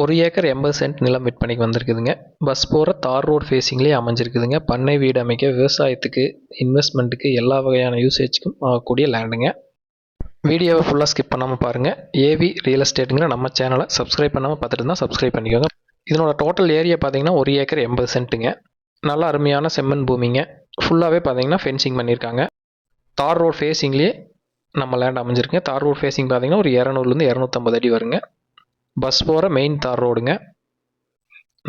ஒரு ஏக்கர் எண்பது சென்ட் நிலம் விற்பனைக்கு வந்திருக்குதுங்க. பஸ் போகிற தார் ரோடு ஃபேஸிங்லேயே அமைஞ்சிருக்குதுங்க. பண்ணை வீடு அமைக்க விவசாயத்துக்கு இன்வெஸ்ட்மெண்ட்டுக்கு எல்லா வகையான யூசேஜுக்கும் ஆகக்கூடிய லேண்டுங்க வீடியோவை ஃபுல்லாக ஸ்கிப் பண்ணாமல் பாருங்கள் ஏவி ரியல் எஸ்டேட்டுங்கிற நம்ம சேனலை சப்ஸ்கிரைப் பண்ணாமல் பார்த்துட்டு தான் சப்ஸ்கிரைப் பண்ணிக்கோங்க. இதனோட டோட்டல் ஏரியா பார்த்தீங்கன்னா ஒரு ஏக்கர் எண்பது சென்ட்டுங்க. நல்ல அருமையான செம்மண் பூமிங்க. ஃபுல்லாகவே பார்த்தீங்கன்னா ஃபென்சிங் பண்ணியிருக்காங்க தார் ரோடு ஃபேஸிங்லேயே நம்ம லேண்ட் அமைஞ்சிருக்குங்க. தார் ரோடு ஃபேஸிங் பார்த்தீங்கன்னா ஒரு இரநூறுலேருந்து இரநூத்தம்பது அடி வருங்க. பஸ் போகிற மெயின் தார் ரோடுங்க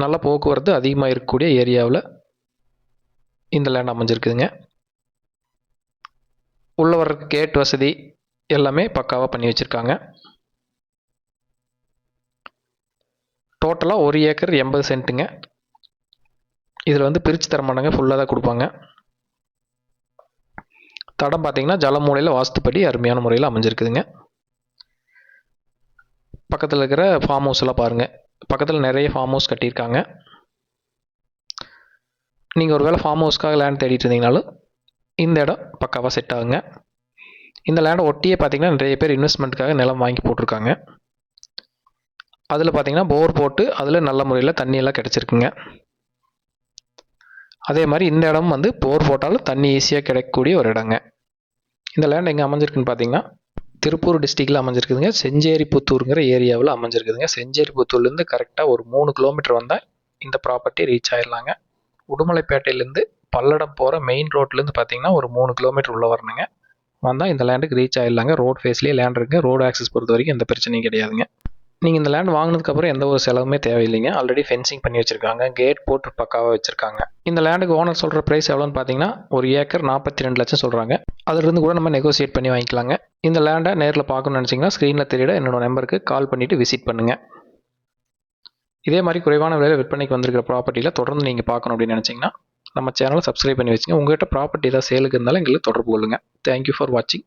நல்ல போக்குவரத்து அதிகமாக இருக்கக்கூடிய ஏரியாவில் இந்த லேண்ட் அமைஞ்சிருக்குதுங்க. உள்ள வர்ற கேட் வசதி எல்லாமே பக்காவாக பண்ணி வச்சுருக்காங்க. டோட்டலாக ஒரு ஏக்கர் எண்பது சென்ட்டுங்க இதில் வந்து பிரித்து தர மாட்டாங்க ஃபுல்லாக தான் கொடுப்பாங்க. தடம் பார்த்தீங்கன்னா ஜலமூலையில் வாஸ்துப்படி அருமையான முறையில் அமைஞ்சிருக்குதுங்க. பக்கத்தில் இருக்கிற ஃபார்ம் ஹவுஸ் எல்லாம் பாருங்கள் பக்கத்தில் நிறைய ஃபார்ம் ஹவுஸ் கட்டியிருக்காங்க. நீங்கள் ஒரு வேளை ஃபார்ம் ஹவுஸ்க்காக லேண்ட் தேடிட்டு இருந்தீங்கனாலும் இந்த இடம் பக்காவாக செட் ஆகுங்க. இந்த லேண்டை ஒட்டியே பார்த்தீங்கன்னா நிறைய பேர் இன்வெஸ்ட்மெண்ட்டுக்காக நிலம் வாங்கி போட்டிருக்காங்க. அதில் பார்த்தீங்கன்னா போர் போட்டு அதில் நல்ல முறையில் தண்ணியெல்லாம் கிடச்சிருக்குங்க. அதே மாதிரி இந்த இடம் வந்து போர் போட்டாலும் தண்ணி ஈஸியாக கிடைக்கக்கூடிய ஒரு இடங்க. இந்த லேண்ட் எங்கே அமைஞ்சிருக்குன்னு பார்த்தீங்கன்னா திருப்பூர் டிஸ்ட்ரிக்டில் அமைஞ்சிருக்குதுங்க. செஞ்சேரிபுத்தூருங்கிற ஏரியாவில் அமைஞ்சிருக்குதுங்க. செஞ்சேரிபுத்தூர்லேருந்து கரெக்டாக ஒரு மூணு கிலோமீட்டர் வந்தால் இந்த ப்ராப்பர்ட்டி ரீச் ஆயிடலாங்க உடுமலைப்பேட்டையிலேருந்து பல்லடம் போகிற மெயின் ரோட்லேருந்து பார்த்தீங்கன்னா ஒரு மூணு கிலோமீட்டர் உள்ளே வரணுங்க. வந்தால் இந்த லேண்டுக்கு ரீச் ஆயிடலாங்க ரோட் ஃபேஸ்லேயே லேண்ட் இருக்குங்க ரோடு ஆக்சஸ் பொறுத்த வரைக்கும் எந்த பிரச்சனையும் கிடையாதுங்க. நீங்கள் இந்த லேண்ட் வாங்கினதுக்கப்புறம் எந்த ஒரு செலவுமே தேவையில்லைங்க. ஆல்ரெடி ஃபென்சிங் பண்ணி வச்சுருக்காங்க. கேட் போட்டு பக்காவாக வச்சுருக்காங்க. இந்த லேண்டுக்கு ஓனர் சொல்கிற ப்ரைஸ் எவ்வளோன்னு பார்த்தீங்கன்னா ஒரு ஏக்கர் நாற்பத்தி ரெண்டு லட்சம் சொல்கிறாங்க அதிலிருந்து கூட நம்ம நெகோசியேட் பண்ணி வாங்கிக்கலாங்க. இந்த லேண்டை நேரில் பார்க்கணும்னு நினச்சிங்கன்னா ஸ்க்ரீனில் தெரியிட என்னோட நம்பருக்கு கால் பண்ணிவிட்டு விசிட் பண்ணுங்கள் இதே மாதிரி குறைவான விலையில் விற்பனைக்கு வந்திருக்கிற ப்ராப்பர்ட்டியில் தொடர்ந்து நீங்கள் பார்க்கணும் அப்படின்னு நினச்சிங்கன்னா நம்ம சேனலை சப்ஸ்கிரைப் பண்ணி வச்சுங்க. உங்கள்கிட்ட ப்ராப்பர்ட்டி ஏதாவது சேலுக்கு இருந்தாலும் எங்களுக்கு தொடர்பு கொள்ளுங்கள் தேங்க்யூ ஃபார் வாட்சிங்